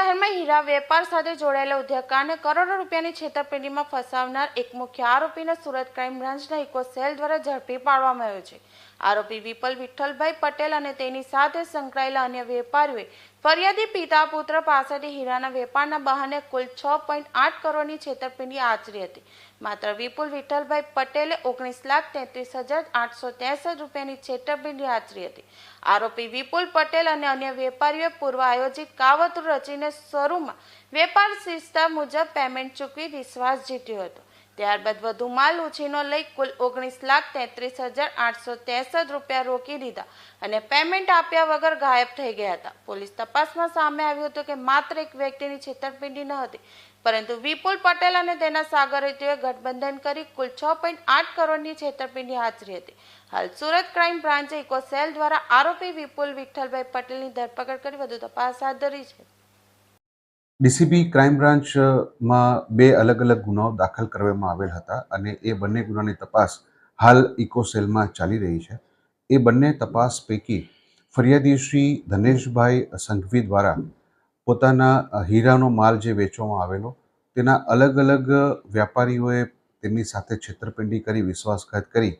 હીરાના વેપાર સાથે જોડાયેલા ઉદ્યોગકારને કરોડો રૂપિયાની છેતરપિંડીમાં ફસાવનાર એક મુખ્ય આરોપીને સુરત ક્રાઇમ બ્રાન્ચના ઇકો સેલ દ્વારા ઝડપી પાડવામાં આવ્યો છે. આરોપી વિપલ વિઠ્ઠલભાઈ પટેલ અને તેની સાથે સંકળાયેલા અન્ય વેપારીઓએ ફરિયાદી પિતા પુત્ર પાસેથી હીરાના વેપારના બહાને કુલ છ પોઈન્ટ આઠ કરોડની છેતરપિંડી આચરી હતી. માત્ર વિપુલ વિઠ્ઠલભાઈ પટેલે ઓગણીસ લાખ તેત્રીસ હજાર આઠસો ત્રેસઠ રૂપિયાની છેતરપિંડી આચરી હતી. આરોપી વિપુલ પટેલ અને અન્ય વેપારીઓએ પૂર્વ આયોજિત કાવતરું રચીને શરૂમાં વેપાર શિસ્તા મુજબ પેમેન્ટ ચૂકવી વિશ્વાસ જીત્યો હતો. ત્યારબાદ વધુ માલ ઉછીનો લઈ કુલ ઓગણીસ લાખ તેત્રીસ હજાર આઠસો ત્રેસઠ રૂપિયા રોકી દીધા અને પેમેન્ટ આપ્યા વગર ગાયબ થઈ ગયા હતા. પોલીસ તપાસમાં સામે આવ્યું હતું કે માત્ર એક વ્યક્તિની છેતરપિંડી ન હતી, પરંતુ વિપુલ પટેલ અને તેના સાગરીતીઓએ ગઠબંધન કરી કુલ છ પોઈન્ટ આઠ કરોડની છેતરપિંડી હાજરી હતી. હાલ સુરત ક્રાઇમ બ્રાન્ચે ઇકો સેલ દ્વારા આરોપી વિપુલ વિઠ્ઠલભાઈ પટેલની ધરપકડ કરી વધુ તપાસ હાથ ધરી છે. ડીસીબી ક્રાઇમ બ્રાન્ચમાં બે અલગ અલગ ગુનાઓ દાખલ કરવામાં આવેલ હતા અને એ બંને ગુનાની તપાસ હાલ ઇકોસેલમાં ચાલી રહી છે. એ બંને તપાસ પૈકી ફરિયાદી શ્રી ધનેશભાઈ સંઘવી દ્વારા પોતાના હીરાનો માલ જે વેચવામાં આવેલો, તેના અલગ અલગ વ્યાપારીઓએ તેમની સાથે છેતરપિંડી કરી, વિશ્વાસઘાત કરી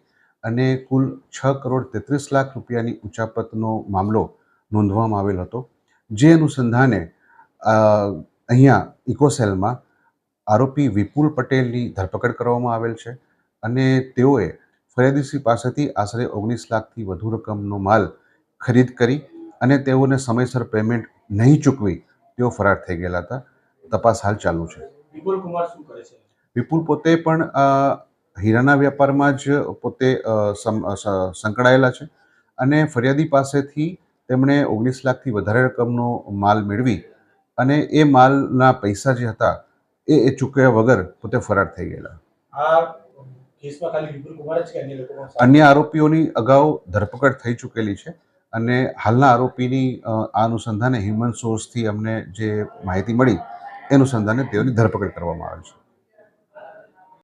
અને કુલ છ કરોડ તેત્રીસ લાખ રૂપિયાની ઉચાપતનો મામલો નોંધવામાં આવેલ હતો. જે અનુસંધાને અહીંયા ઇકોસેલમાં આરોપી વિપુલ પટેલની ધરપકડ કરવામાં આવેલ છે અને તેઓએ ફરિયાદીશ્રી પાસેથી આશરે ઓગણીસ લાખથી વધુ રકમનો માલ ખરીદ કરી અને તેઓને સમયસર પેમેન્ટ નહીં ચૂકવી તેઓ ફરાર થઈ ગયેલા હતા. તપાસ હાલ ચાલુ છે. વિપુલ કુમાર શું કરે છે? વિપુલ પોતે પણ હીરાના વેપારમાં જ પોતે સંકળાયેલા છે અને ફરિયાદી પાસેથી તેમણે ઓગણીસ લાખથી વધારે રકમનો માલ મેળવી અને એ માલના પૈસા જે હતા એ એ ચૂકવ્યા વગર પોતે ફરાર થઈ ગયેલા. અન્ય આરોપીઓની અગાઉ ધરપકડ થઈ ચૂકેલી છે અને હાલના આરોપીની આ અનુસંધાને હ્યુમન સોર્સથી અમને જે માહિતી મળી એ અનુસંધાને તેઓની ધરપકડ કરવામાં આવી છે.